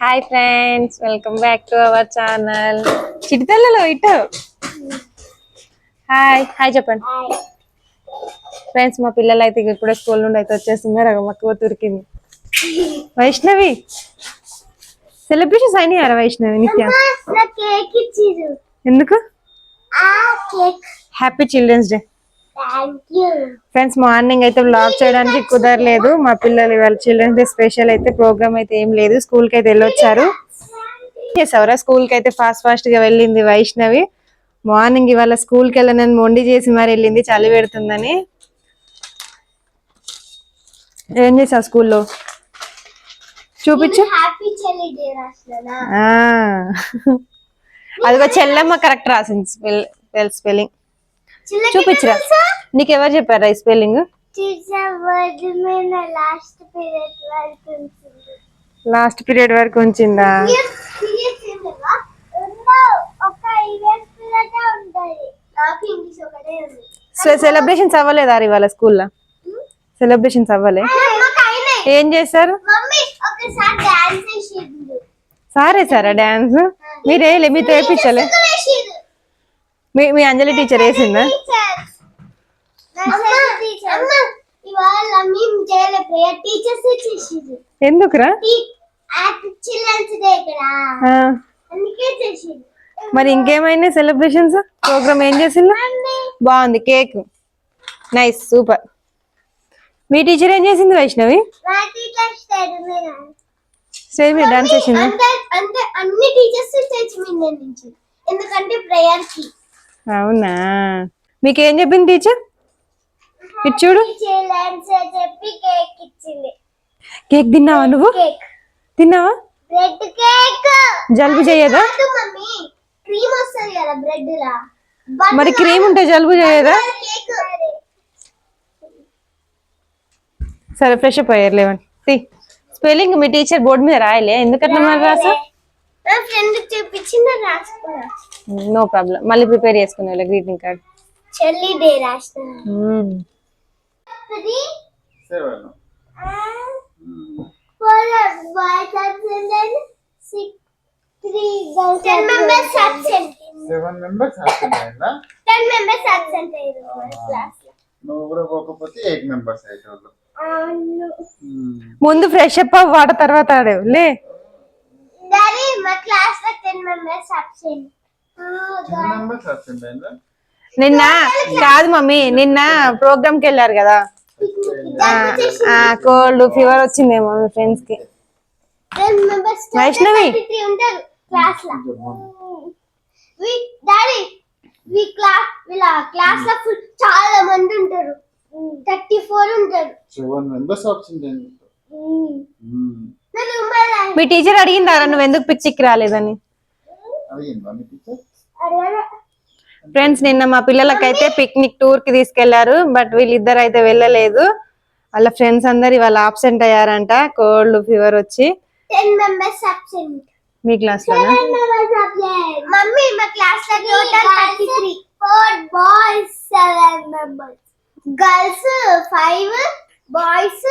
Hi friends welcome back to our channel చిటితల్లలో ఇటు. Hi hi చెప్పండి. Friends మా పిల్లలు అయితే ఇప్పుడే స్కూల్ నుండి అయితే వచ్చేస్తున్నారు. మక్కువ తురికింది వైష్ణవి. సెలబ్రేషన్స్ అయినాయారా వైష్ణవి? నిత్య. నా కేక్ ఇచ్చిరు. ఎందుకు? ఆ cake happy children's day friends morning అయితే బ్లాగ్ చేయడానికి కుదరలేదు. మా పిల్లలు ఇవాళ చిల్డ్రన్స్ డే స్పెషల్ అయితే ప్రోగ్రామ్ అయితే ఏం లేదు. స్కూల్కి అయితే వెళ్ళొచ్చారు. చేసావరా స్కూల్కి అయితే ఫాస్ట్ ఫాస్ట్గా వెళ్ళింది వైష్ణవి. మార్నింగ్ ఇవాళ స్కూల్కి వెళ్ళనని మొండి చేసి మరి వెళ్ళింది చలి పెడుతుందని. ఏం చేసావు స్కూల్లో చూపించు. అదిగో చెల్లెమ్మ కరెక్ట్ రాసింది స్పెల్ స్పెల్లింగ్. చూపించురా. నీకు ఎవరు చెప్పారా ఈ స్పెల్లింగ్? లాస్ట్ పీరియడ్ వరకు ఉంచిందా. సో సెలబ్రేషన్స్ అవ్వలేదా ఇవాళ స్కూల్లో? సెలబ్రేషన్స్ అవ్వలే. ఏం చేశారు? సారే సారా డాన్స్ మీరు వేయలే మీతో వేయించలే మీ మీ అంజలి టీచర్ వేసిందా? ఎందుకురా? మరి ఇంకేమైనా సెలబ్రేషన్స్ ప్రోగ్రామ్ ఏం చేసిందా బాగుంది కేక్ నైస్ సూపర్ మీ టీచర్ ఏం చేసింది వైష్ణవి? స్టేజ్ మీద. డాన్స్ చేసిందా? అన్ని టీచర్స్ స్టేజ్ మీద నుంచి. ఎందుకంటే ప్రేయర్కి అవునా? మీకు ఏం చెప్పింది టీచర్? ఇటు చూడు. చెప్పి కేక్ ఇచ్చింది. కేక్ తిన్నావా నువ్వు? తిన్నావా? బ్రెడ్ కేక్ జలుబు చేయదా? కాదు మమ్మీ. క్రీమ్ వస్తుంది కదా బ్రెడ్ లా. మరి క్రీమ్ ఉంటే జలుబు చేయదా? సరే ఫ్రెష్ అప్ అయ్యారు లేవండి. స్పెల్లింగ్ మీ టీచర్ బోర్డు మీద రాయలే. ఎందుకట్లా మరి రాసా నా ఫ్రెండ్ చూపించిన రాసుకున్నా నో ప్రాబ్లం మళ్ళీ ప్రిపేర్ చేసుకునే గ్రీటింగ్ కార్డ్. చెల్లి డే రాసిన. అది seven four boys absent six three girls ten members absent seven members attend అయిందా? టెన్ మెంబర్స్ అబ్సెంట్ అయ్యారు క్లాస్లో. నువ్వు కూడా పోకపోతే ఎయిట్ మెంబర్స్ అయ్యేటోళ్ళు అవును. ముందు ఫ్రెష్ అప్ వాట తర్వాత ఆడేవు. లే. డాడీ మా క్లాస్లో టెన్ మెంబర్స్ అబ్సెంట్ నిన్న కాదు మమ్మీ నిన్న ప్రోగ్రామ్కి వెళ్ళారు కదా. కోల్డ్ ఫీవర్ వచ్చిందేమో మీ ఫ్రెండ్స్కి. వైష్ణవి. ఉంటారు క్లాస్లో. వి డాడీ వి క్లాస్ వీళ్ళ క్లాస్లో full చాలా మంది ఉంటారు. థర్టీ ఫోర్ ఉంటారు. సెవెన్ మెంబర్స్ అటెండ్ అయింది నాకు ఉమ్మలా మీ టీచర్ అడిగిందారా? నువ్వు ఎందుకు పిక్నిక్ రాలేదని అడిగిందా మీ టీచర్ అడగలే ఫ్రెండ్స్ నిన్న మా పిల్లలకైతే పిక్నిక్ టూర్కి తీసుకెళ్ళారు బట్ వీళ్ళిద్దరు అయితే వెళ్ళలేదు. వాళ్ళ ఫ్రెండ్స్ అందరు ఇవాళ ఆబ్సెంట్ అయ్యారంట కోల్డ్ ఫీవర్ వచ్చి. మీ క్లాస్ లోనా? మమ్మీ మా క్లాస్లో total thirty three four boys seven members girls five boys.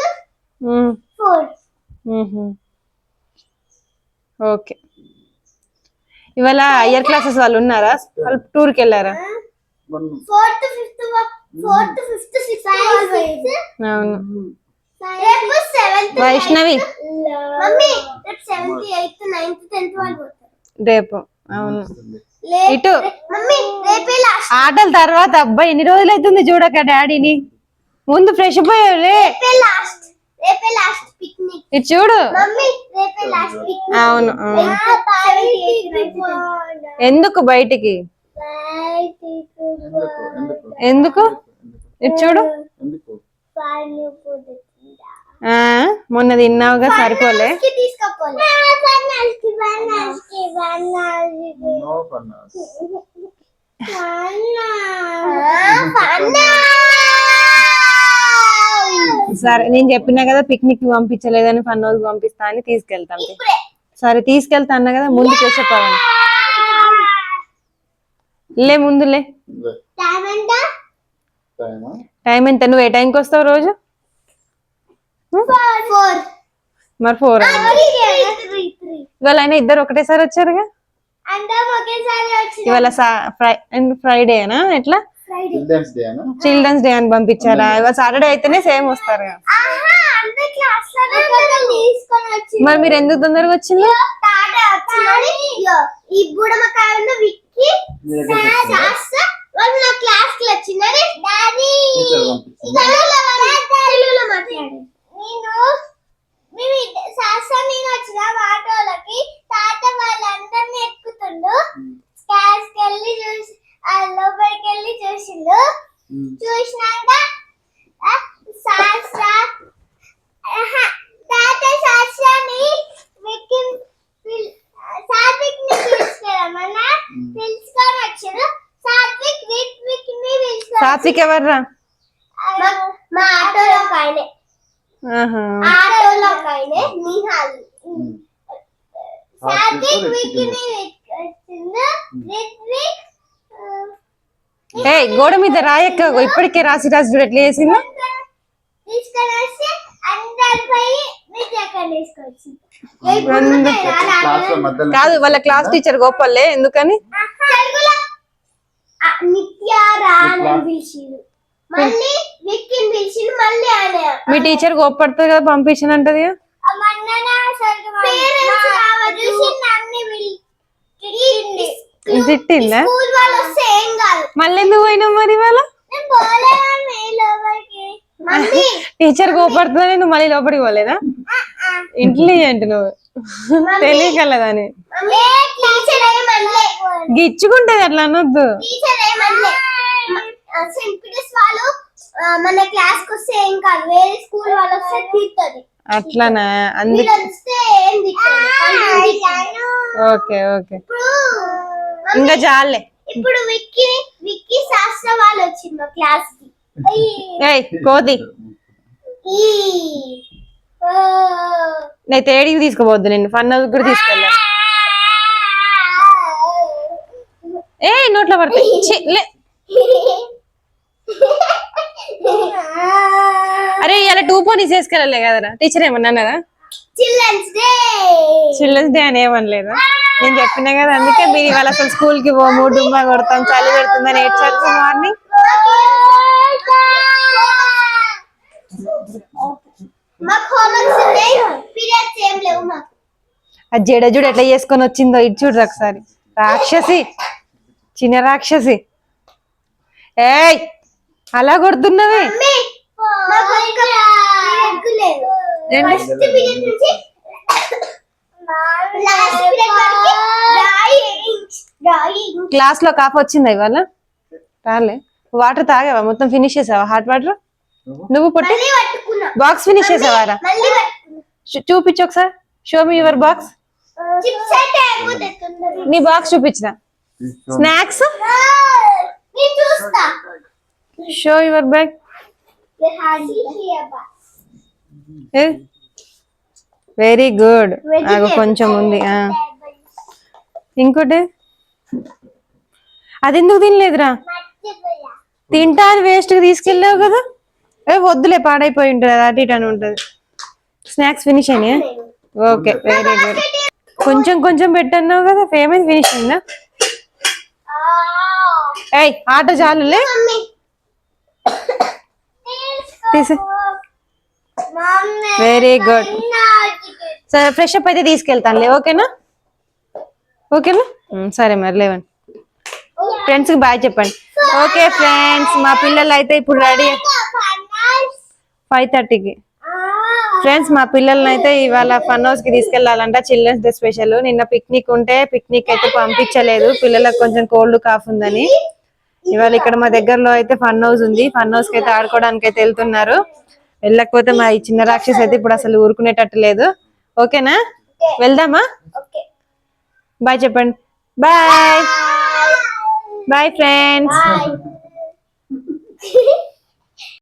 Four. Okay ఇవాళ హయ్యర్ క్లాసెస్ వాళ్ళు ఉన్నారా? వాళ్ళు టూర్కి వెళ్ళారా? అవును. వైష్ణవి. రేపు అవును. ఇటు. ఆటల తర్వాత అబ్బాయి ఎన్ని రోజులు అవుతుంది చూడక డాడీని? ముందు ఫ్రెష్ పోయావు లే రేపే లాస్ట్ రేపే లాస్ట్ పిక్నిక్ ఇటు చూడు. అవును. అవును. ఎందుకు బయటికి ఎందుకు? ఇటు చూడు. మొన్న తిన్నావుగా సరిపోలే. సరే నేను చెప్పినా కదా పిక్నిక్కి పంపించలేదని ఫన్ హౌస్ పంపిస్తా అని తీసుకెళ్తాం. సరే తీసుకెళ్తా అన్నా కదా ముందు అవ్వండి లే ముందులే టైమా టైం ఎంత? నువ్వు ఏ టైంకి వస్తావు రోజు? ఫోర్ మరి ఫోర్ త్రీ ఇవాళ అయినా ఇద్దరు ఒకటేసారి వచ్చారుగా? ఇవాళ ఫ్రైడేనా ఎట్లా? చిల్డ్రన్స్ డే అనా? చిల్డ్రన్స్ డే అని పంపించారా? ఇవాళ సాటర్డే అయితేనే సేమ్ వస్తారు కదా. ఆహా అందరు క్లాస్లోనే తీసుకొని వచ్చి మరి మీరు ఎందుకు తొందరగా వచ్చింది విక్కి మీ వాళ్ళు నా క్లాస్కి వచ్చిందని డాడీ? తెలుగులో తెలుగులో మాట్లాడు నేను మేము ఇద్ద- శాస్త్ర నేను వచ్చిన ఆటోలకి తాత వాళ్ళందరినీ ఎక్కుతుండు క్లాస్కి వెళ్ళి చూసి ఆ లోపలికి వెళ్ళి చూసిండు ఉమ్. చూసినాక ఆ, శాస్త్ర ఆహా, తాత శాస్త్రాన్ని విక్కి పిల్- సాత్విక్ని తీసుకురమ్మన్నా ఉమ్. పిలుచుకొని వచ్చారు సాత్విక్ విక్ విక్ని పిలుచుకొని సాత్విక్ ఎవర్రా? మా- ఆటోలో ఒక ఆయనే. ఆటోలో ఒక ఆయనే నిహాల్. సాత్విక్ ఏయ్ గోడ మీద రాయక్క ఇప్పటికే రాసి రాసి చూడు ఎట్లా చేసిందో. కాదు వాళ్ళ క్లాస్ టీచర్ గోపాలే ఎందుకని తెలుగులో ఆ, నిత్య రాని పిలిచిండు మళ్ళీ విక్కిని పిలిచిండు మళ్ళీ ఆయన మీ టీచర్ గోపడుతుంది కదా పంపించానంటది తిట్టిందా ఏం కాదు. మళ్ళీ ఎందుకు పోయినావు మరి టీచర్ గోపడుతుందని నువ్వు మళ్ళీ లోపలికి పోలేదా? ఇంటెలిజెంట్ నువ్వు తెలియగలదని గిచ్చుకుంటది అట్లా అనొద్దు. ఏమనలే సింపిడిస్ వాళ్ళు మన క్లాస్కి వస్తే ఏం కాదు వేరే స్కూల్ వాళ్ళు వస్తే అట్లానా? అందుకే వీళ్ళు వస్తే ఏం తిట్టదు ఓకే ఓకే. ఇంకా చాలే ఇప్పుడు విక్కీ విక్కీ శాస్త్ర వాళ్ళు వచ్చింది మా క్లాస్కి. ఏయ్ కోది. నేను ఏడికి తీసుకోవద్దు నేను ఫన్ హౌస్ కూడా తీసుకెళ్ళా. ఏ నోట్లో పడతాయి. లే. అరే ఇలా టూ పోనీస్ వేసుకెళ్ళలే కదరా. టీచర్ ఏమన్నా అన్నదా చిల్డ్రన్స్ డే. చిల్డ్రన్స్ డే అని ఏమనలేదా? నేను చెప్పినా కదా అందుకే మీరు ఇవాళ అసలు స్కూల్కి పోము డుమ్మా కొడతాం చలి పెడుతుందని ఏడ్చారు మార్నింగ్. ఆ జడ జుడు ఎట్లా చేసుకొని వచ్చిందో ఇటు చూడరు ఒకసారి. రాక్షసి. చిన్న రాక్షసి. ఏయ్! అలా కొడుతున్నవి? క్లాస్లో కాఫ్ వచ్చిందా ఇవాళ? రాలే. వాటర్ తాగావా? మొత్తం ఫినిష్ చేసావా? హాట్ వాటర్ నువ్వు? పొట్టి? బాక్స్ ఫినిష్ చేసావారా? చూపించు ఒకసారి. షో మీ యువర్ బాక్స్ నీ బాక్స్ చూపించిన. Snacks show your bag very good నాకు కొంచెం ఉంది ఆ. ఇంకోటి అది ఎందుకు తినలేదురా తింటా అది వేస్ట్గా తీసుకెళ్ళావు కదా? ఏ వద్దులే పాడైపోయి ఉంటుంది అటు ఇటు అని ఉంటుంది. స్నాక్స్ ఫినిష్ అయినాయా? ఓకే వెరీ గుడ్ కొంచెం కొంచెం పెట్టన్నావు కదా ఫేమస్ ఫినిష్ అయిందా? ఏయ్ ఆట చాలులే. తీసి వెరీ గుడ్ సరే ఫ్రెష్ అప్ అయితే తీసుకెళ్తానులే ఓకేనా? ఓకేనా? సరే మరి లేవండి. ఫ్రెండ్స్కి బాయ్ చెప్పండి. ఓకే ఫ్రెండ్స్ మా పిల్లలు అయితే ఇప్పుడు రెడీ ఫైవ్ థర్టీకి ఫ్రెండ్స్ మా పిల్లల్ని అయితే ఇవాళ ఫన్ హౌస్కి తీసుకెళ్ళాలంట చిల్డ్రన్స్ డే స్పెషల్ నిన్న పిక్నిక్ ఉంటే పిక్నిక్ అయితే పంపించలేదు. పిల్లలకు కొంచెం కోల్డ్ కాఫ్ ఉందని. ఇవాళ ఇక్కడ మా దగ్గరలో అయితే ఫన్ హౌస్ ఉంది. ఫన్ హౌస్కి అయితే ఆడుకోవడానికి అయితే వెళ్తున్నారు. వెళ్ళకపోతే మా ఈ చిన్న రాక్షస్ అయితే ఇప్పుడు అసలు ఊరుకునేటట్టు లేదు. ఓకేనా? వెళ్దామా? బాయ్ చెప్పండి. బాయ్. బాయ్. ఫ్రెండ్స్.